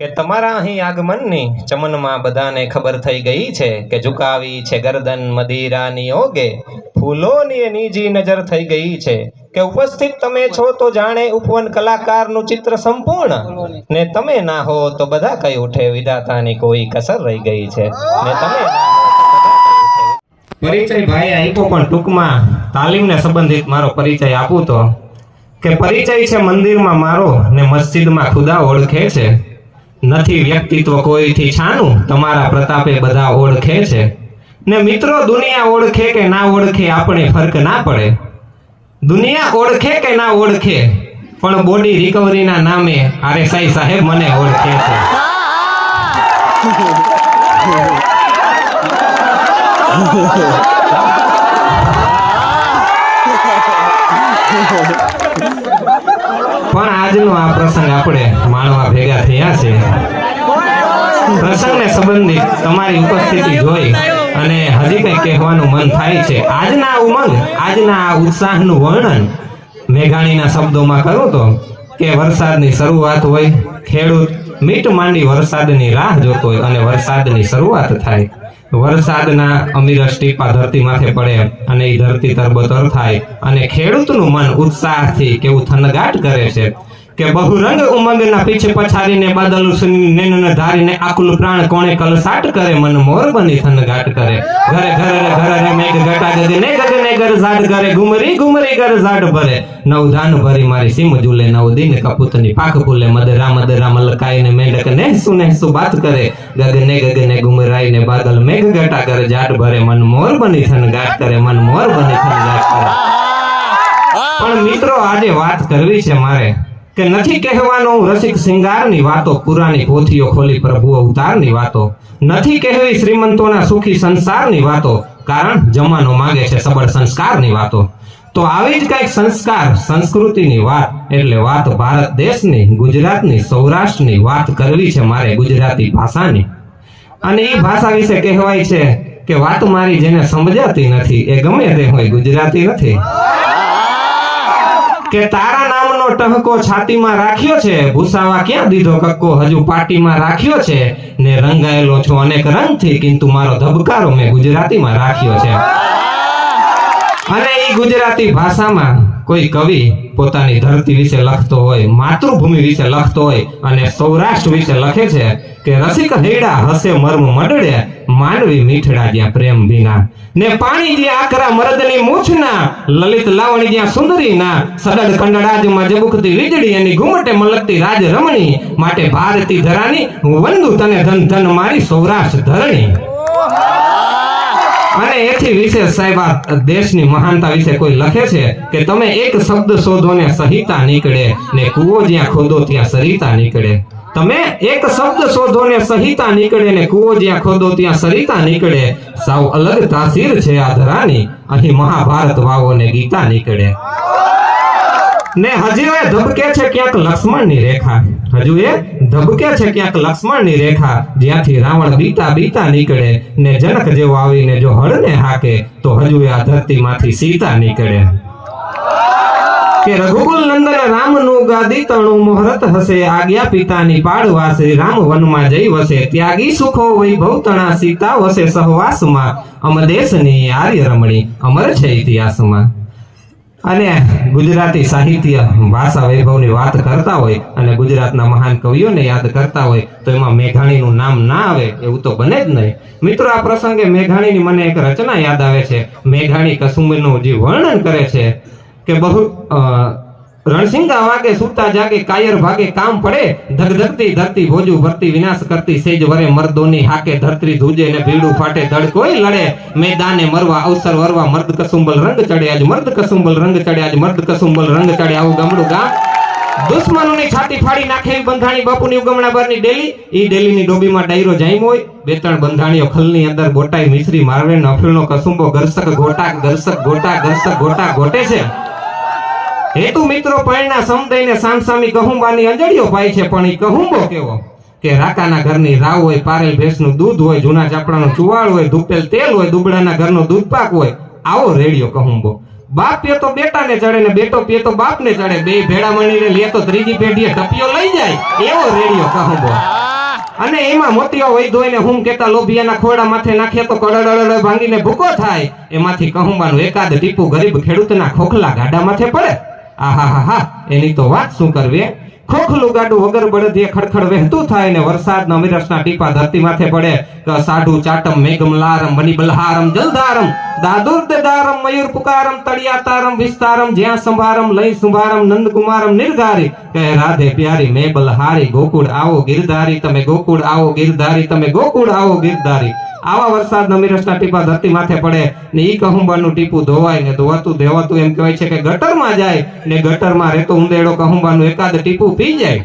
કે તમારા અહીં આગમનની ચમનમાં બધાને ખબર થઈ ગઈ છે કે ઝુકાવી છે ગરદન મદિરાની ઓગે, ફૂલોની નીજી નજર થઈ ગઈ છે કે ઉપસ્થિત તમે છો તો જાણે ઉપવન કલાકારનું ચિત્ર સંપૂર્ણ. ને તમે ના હો તો બધા કઈ ઉઠે, વિધાતાની કોઈ કસર રહી ગઈ છે. ને તમે. પરિચય ભાઈ આપ્યો પણ ટૂંકમાં તાલીમને સંબંધિત મારો પરિચય આપું તો. કે પરિચય છે મંદિરમાં મારો ને મસ્જિદમાં ખુદા ઓળખે છે. નથી વ્યક્તિત્વ કોઈથી છાનું? તમારા પ્રતાપે બધા ઓળખે છે. ને મિત્રો, દુનિયા ઓળખે કે ના ઓળખે આપણે ફરક ના પડે. દુનિયા ઓળખે કે ના ઓળખે, પણ બોડી રિકવરીના નામે આરએસઆઈ સાહેબ મને ઓળખે છે. પણ આજનો આ પ્રસંગ આપણે માણવા ભેગા થયા છે. પ્રસંગને સંબંધિત તમારી ઉપસ્થિતિ જોઈ અને હજી કંઈ કહેવાનું મન થાય છે. આજના ઉમંગ, આજના આ ઉત્સાહનું વર્ણન મેઘાણીના શબ્દોમાં કરું તો કે વરસાદની શરૂઆત હોય, ખેડૂત મીટ માંડી વરસાદની રાહ જોતો હોય અને વરસાદની શરૂઆત થાય. વરસાદના અમીરસ ટીપા ધરતી માથે પડે અને એ ધરતી તરબતર થાય અને ખેડૂતનું મન ઉત્સાહથી કેવું થનગાટ કરે છે. કે બહુરંગ ઉમંગના પીછે પછાડીને બાદલ નેનને ધારીને આકુલ પ્રાણ કોણે કલસાટ કરે? મન મોર બની થનગાટ કરે. ઘરે ઘરે ઘરે રે મેઘ ઘટા ગગને ગગને ગરઝાડ કરે. ઘુમરી ઘુમરી ગરઝાડ ભરે. નવ ધાન ભરી મારી સીમ ઝૂલે નવ દિન કપૂતની પાક ભૂલે મદરા મદરા મલકાઈને મેંડક ને નેહસુ બાત કરે. ગગને ગગને ગુમરાઈને બાદલ મેઘ ઘટા કરે. જાટ ભરે મન મોર બની થનગાટ કરે. મન મોર બની થનગાટ કરે. પણ મિત્રો આજે વાત કરવી છે મારે. કે નથી કહેવાનો હું રસિક શિંગારની વાતો, પુરાણી પોથીઓ ખોલી પ્રભુ અવતારની વાતો. નથી કહેવી શ્રીમંતોના સુખી સંસારની વાતો, કારણ જમાનો માગે છે સબળ સંસ્કારની વાતો. તો આવી જ કંઈક સંસ્કાર, સંસ્કૃતિની વાત, એટલે વાત ભારત દેશની, ગુજરાતની, સૌરાષ્ટ્રની વાત કરવી છે મારે ગુજરાતી ભાષાની. અને એ ભાષા વિશે કહેવાય છે કે વાત મારી જેને સમજાતી નથી, એ ગમે તે હોય ગુજરાતી નથી. કે તારા નામનો ટહકો છાતીમાં રાખ્યો છે? ભૂસાવા ક્યાં દીધો કક્કો? હજુ પાટીમાં રાખ્યો છે ને રંગાયેલો છો અનેક રંગથી કિંતુ મારો ધબકારો મેં ગુજરાતીમાં રાખ્યો છે. અને એ ગુજરાતી ભાષામાં કોઈ કવિ પોતાની ધરતી વિશે લખતો હોય, માતૃભૂમિ વિશે લખતો હોય અને સૌરાષ્ટ્ર વિશે લખે છે કે રસિક હૈડા હસે મર્મ મડડે, માનવી મીઠડા જ્યાં પ્રેમ વિના. ને પાણી જ્યાં આકરા મરદની મૂછના, લલિત લાવણી જ્યાં સુંદરીના સડડ કંડડાજમાં જબુકતી વીજળી એની ઘુમટે મલકતી રાજ રમણી માટે ભારતી ધરાની વંદુ તને ધન ધન મારી સૌરાષ્ટ્ર ધરણી. અને એથી વિશેષ સાહેબ દેશની મહાનતા વિશે કોઈ લખે છે કે તમે એક શબ્દ શોધો ને સહિતા નીકળે ને કૂવો જ્યાં ખોદો ત્યાં સરિતા નીકળે? તમે એક શબ્દ શોધો ને સહિતા નીકળે ને કૂવો જ્યાં ખોદો ત્યાં સરિતા નીકળે? સાવ અલગ તાસીર છે આ ધરાની, અહીં મહાભારત વાવો ને ગીતા નીકળે. ને હજી ધબકે છે ક્યાંક લક્ષ્મણની રેખા. હજુ એ ધબકે છે ક્યાંક લક્ષ્મણની રેખા. જ્યાંથી રાવણ બીતા બીતા નીકળે ને જનક જેવો આવીને જો હળને હાકે, તો હજુ એ આ ધરતીમાંથી સીતા નીકળે. કે રઘુકુલ નંદન રામનું ગાદી તણું મુહૂર્ત હશે, આજ્ઞા પિતાની પાડવાસે રામ વનમાં જઈ વસે, ત્યાગી સુખો વૈભવ તણા સીતા વસે સહવાસમાં. અમદેશની આર્ય રમણી, અમર છે ઇતિહાસમાં. અને ગુજરાતી સાહિત્ય ભાષા વૈભવની વાત કરતા હોય અને ગુજરાતના મહાન કવિઓને યાદ કરતા હોય, તો એમાં મેઘાણીનું નામ ના આવે, એવું તો બને જ નહીં. મિત્રો, આ પ્રસંગે મેઘાણીની મને એક રચના યાદ આવે છે. મેઘાણી કસુંબીનું જે વર્ણન કરે છે કે બહુ રણસિંગા વાગે, સૂતા જાગે, કાયર ભાગે, કામ પડે. ધગધગતી ધરતી ભોજુ ભરતી વિનાશ કરતી સેજ વરે મર્દોની હાકે ધરતી ધૂજે ને ભીડું ફાટે. ધડ કોઈ લડે, મેદાને મરવા, અવસર વરવા, મર્દ કસુંબલ રંગ ચડે આજ, મર્દ કસુંબલ રંગ ચડે આજ, મર્દ કસુંબલ રંગ ચડે. આવું ગામડું ગામ. દુશ્મનોની છાતી ફાડી નાખે એવી બંધાણી બાપુની ઉગમણા બારની ડેલી. ઈ ડેલીની ડોબીમાં ડાયરો જામ્યો હોય. બે ત્રણ બંધાણીઓ ખલની અંદર ગોટાઈ મિશ્રી મારવે અફીણનો કસુંબો ગરસક ગોટા ગરસક ગોટા ગરસક ગોટા ગોટે છે. હેતુ મિત્રો પરણા સમદઈને સામસામી કહુંબાની અંજળીઓ પાય છે, પણ એ કહુંબો કેવો? કે રાકાના ઘરની રાવ હોય, પારેલ ભેંસનું દૂધ હોય, જૂના ચાપડાનું ચુવાળ હોય, ધૂપેલ તેલ હોય, દુબળાના ઘરનો દૂધ પાક હોય, આવો રેડિયો કહુંબો બાપ પીએ તો બેટાને ચડે ને બેટો પીએ તો બાપને ચડે, બે ભેડા મળીને લે તો ત્રીજી પેઢીએ ટપિયો લઈ જાય, એવો રેડિયો કહુંબો અને એમાં મોતીઓ ધોઈને હું કેતા લોભિયાના ખોડા માથે નાખીએ તો કડડડ ભાંગીને ભૂકો થાય. એમાંથી કહુંબાનું એકાદ ટીપું ગરીબ ખેડૂતના ખોખલા ગાડા માથે પડે. એની તો વાત શું કરવી? ખોખલું ગાડું વગર બળદીએ ખડખડ વહેતું થાય ને વરસાદના મિરસના ટીપા ધરતી માથે પડે. સાઢુ ચાટમ મેઘમ લારમ બની બલહારમ જલધારમ, દાદુર દારમ મયુર પુકારમ, તળિયા તારમ, વિસ્તારમ, જ્યાં સંભારમ, લઈ સંભારમ, નંદકુમારમ, નિર્ધારી. કહે, રાધે પ્યારી મેં બલહારી ગોકુળ આવો ગિરધારી, તમે ગોકુળ આવો ગિરધારી, તમે ગોકુળ આવો ગિરધારી. આવા વરસાદના મિરસના ટીપા ધરતી માથે પડે ને ઈ કહુંબાનું ટીપું ધોવાય ને ધોવાતું ધોવાતું એમ કહેવાય છે કે ગટરમાં જાય ને ગટરમાં રહેતો ઉંદેડો કહુંબાનું એકાદ ટીપું પી જાય.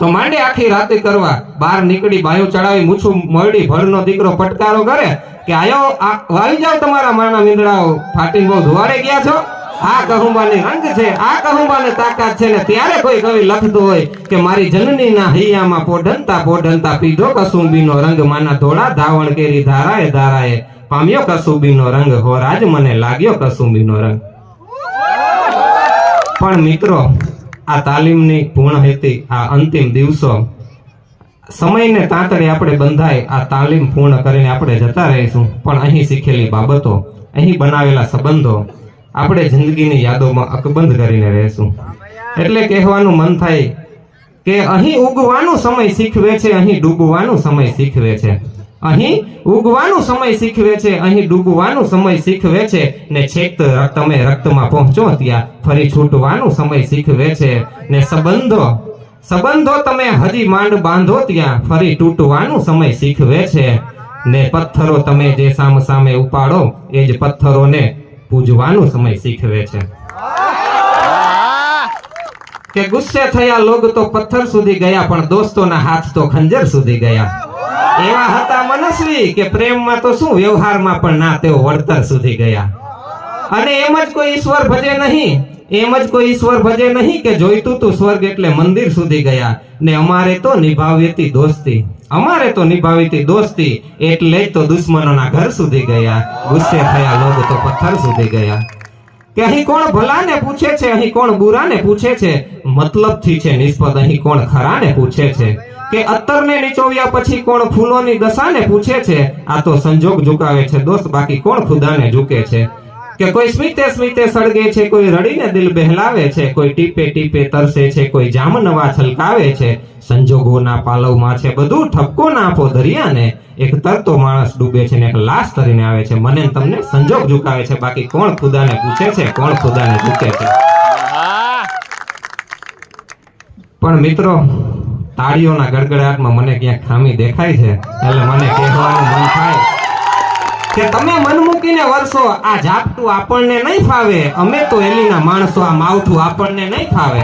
તો માંડે આખી રાતે કરવા બહાર નીકળી બાયું ચડાવી મૂછું મરડી ભળનો દીકરો પટકારો કરે કે આયો, આ વાવી જાવ તમારા માના મીંદડાઓ. ફાટીને બહુ ધોવાડે ગયા છો? આ કહુંબાની રંગ છે, આ કહુંબાની તાકાત છે ને ત્યારે કોઈ કવિ લખતો હોય કે મારી જનનીના હૈયામાં પોઢનતા પોઢનતા પીધો કસુંબીનો રંગ, માના ધોળા ધાવણ કેરી ધારાએ ધારાએ. પામ્યો કસુંબીનો રંગ હો રાજ મને લાગ્યો કસુંબીનો રંગ. પણ મિત્રો, આ તાલીમની પૂર્ણ હેતી, આ અંતિમ દિવસો. સમયને તાંતડે આપણે બંધાય, આ તાલીમ પૂર્ણ કરીને આપણે જતા રહીશું. પણ અહીં શીખેલી બાબતો, અહીં બનાવેલા સંબંધો આપણે જિંદગીની યાદોમાં અકબંધ કરીને રહેશું. એટલે કહેવાનું મન થાય કે અહીં ઉગવાનો સમય શીખવે છે, અહીં ડૂબવાનો સમય શીખવે છે. અહીં ઉગવાનો સમય શીખવે છે, અહીં ડૂબવાનો સમય શીખવે છે. ને છેક તમે રક્તમાં પહોંચો ત્યાં ફરી છૂટવાનું સમય શીખવે છે. ને સંબંધો સંબંધો તમે હજી માંડ બાંધો ત્યાં ફરી તૂટવાનું સમય શીખવે છે. ને પથ્થરો તમે જે સામ સામે ઉપાડો, એ જ પથ્થરોને પૂજવાનું સમય શીખવે છે. કે ગુસ્સે થયા લોગ તો પથ્થર સુધી ગયા, પણ દોસ્તોના હાથ તો ખંજર સુધી ગયા. એવા હતા મનસ્વી કે પ્રેમમાં તો શું વ્યવહારમાં પણ ના તેઓ વળતર સુધી ગયા. અને એમ જ કોઈ ઈશ્વર ભજે નહીં, એમ જ કોઈ ઈશ્વર ભજે નહીં કે જોઈતું તું સ્વર્ગ એટલે મંદિર સુધી ગયા. ને અમારે તો નિભાવ્યતી દોસ્તી. અમારે તો નિભાવી દોસ્તી એટલે તો દુશ્મનોના ઘર સુધી ગયા. ગુસ્સે થયા લોકો તો પથ્થર સુધી ગયા. કે અહીં કોણ ભલાને પૂછે છે? અહીં કોણ બુરાને પૂછે છે? મતલબથી છે નિસ્બત અહીં કોણ ખરાને પૂછે છે? કે અત્તરને નીચોવ્યા પછી કોણ ફૂલોની દશાને પૂછે છે? આ તો સંજોગ ઝુકાવે છે દોસ્ત, બાકી કોણ ખુદાને ઝૂકે છે? કે કોઈ સ્મિતે સ્મિતે સળગે છે, કોઈ રડીને દિલ બહેલાવે છે, કોઈ ટીપે ટીપે તરસે છે, કોઈ જામ નવા છલકાવે છે, સંજોગોના પાલવમાં છે, બધું ઠપકો ના આપો દરિયાને, એક તરતો માણસ ડૂબે છે ને એક લાશ તરીને આવે છે. મને તમને સંજોગ ઝુકાવે છે. બાકી કોણ ખુદાને પૂછે છે, કોણ ખુદાને ઝૂકે છે? પણ મિત્રો, તાળીઓના ગડગડાટમાં મને ક્યાંક ખામી દેખાય છે. એટલે મને કહેવાનું મન થાય કે તમે મન મૂકીને વરસો આ ઝાપટું આપણને નહીં ફાવે. અમે તો એલીના માણસો, આ માવઠું આપણને નહીં ફાવે.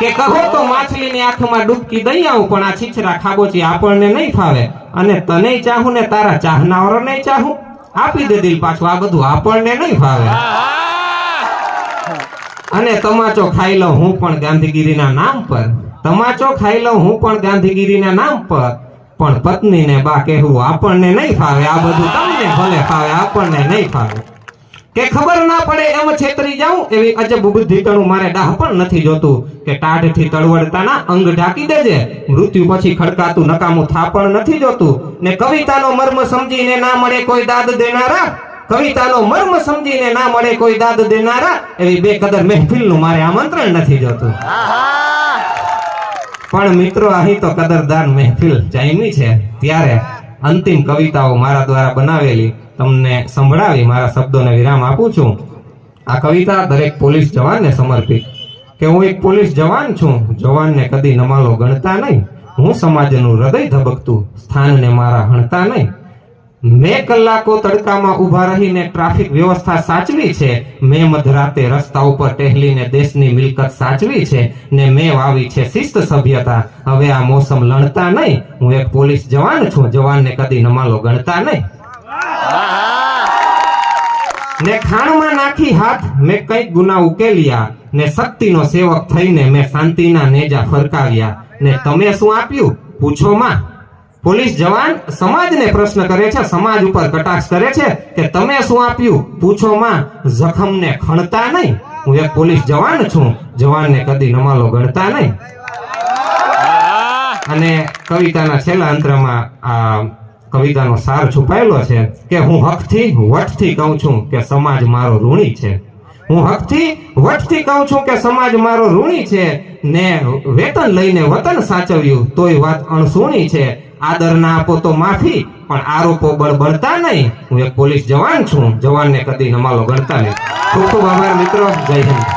કે કહો તો માછલીની આંખમાં ડૂબકી દઈ આવું, પણ આ છીછરા ખાબોચી આપણને નહીં ફાવે. અને તને ચાહું ને તારા ચાહનાવરોને ચાહું. આપી દે દિલ પાછું, આ બધું આપણને નહીં ફાવે. અને તમાચો ખાઈ લઉં હું પણ ગાંધીગીરીના નામ પર. તમાચો ખાઈ લઉં હું પણ ગાંધીગીરીના નામ પર. પણ પત્નીને બા કહેવું, આપણને નહીં ફાવે. આ બધું તમને ભલે ફાવે, આપણને નહીં ફાવે. કે ખબર ના પડે એમ છેતરી જાઉં, એવી અજબ બુદ્ધિકણું મારે ડાહ પણ નથી જોતું કે ટાઢથી તળવડતાના અંગ ઢાંકી દેજે. મૃત્યુ પછી ખડકાતું નકામું થાપણ નથી જોતું. ને કવિતાનો મર્મ સમજીને ના મળે કોઈ દાદ દેનારા. કવિતાનો મર્મ સમજીને ના મળે કોઈ દાદ દેનારા. એવી બે બેકદર મહેફિલનું મારે આમંત્રણ નથી જોતું. પણ મિત્રો, અહીં તો કદરદાર મહેફિલ જામી છે. ત્યારે અંતિમ કવિતાઓ મારા દ્વારા બનાવેલી, તમને સંભળાવી મારા શબ્દોને વિરામ આપું છું. આ કવિતા દરેક પોલીસ જવાનને સમર્પિત. કે હું એક પોલીસ જવાન છું, જવાનને કદી નમાલો ગણતા નહીં. હું સમાજનું હૃદય ધબકતું, સ્થાનને મારા હણતા નહીં. મેં કલાકો તડકામાં ઊભા રહીને ટ્રાફિક વ્યવસ્થા સાચવી છે? મેં મધરાતે રસ્તા ઉપર ટહેલીને દેશની મિલકત સાચવી છે ને મેં વાવી છે શિસ્ત સભ્યતા હવે આ મોસમ લણતા નહીં. હું એક પોલીસ જવાન છું. જવાનને કદી નમાલો ગણતા નહીં. ને ખાણમાં નાખી હાથ મેં કંઈક ગુના ઉકેલ્યા ને શક્તિનો સેવક થઈને મેં શાંતિના નેજા ફરકાવ્યા. ને તમે શું આપ્યું? પૂછો માં. પોલીસ જવાન સમાજને પ્રશ્ન કરે છે, સમાજ ઉપર કટાક્ષ કરે છે કે તમે શું આપ્યું? પૂછો માં, જખમને ખણતા નહીં. હું એક પોલીસ જવાન છું, જવાનને કદી નમાલો ગણતા નહીં. અને કવિતાના છેલ્લા અંતરમાં આ કવિતાનો સાર છુપાયેલો છે કે હું હકથી વટથી કહું છું કે સમાજ મારો ઋણી છે. હું હકથી વટથી કહું છું કે સમાજ મારો ઋણી છે, ને વેતન લઈને વતન સાચવ્યું, તોય વાત અણસુણી છે. આદર ના આપો તો માફી, પણ આરોપો બળબડતા નહીં. હું એક પોલીસ જવાન છું, જવાનને કદી નમાલો ગણતા નહીં. ખૂબ ખૂબ આભાર, મિત્રો. જય હિન્દ.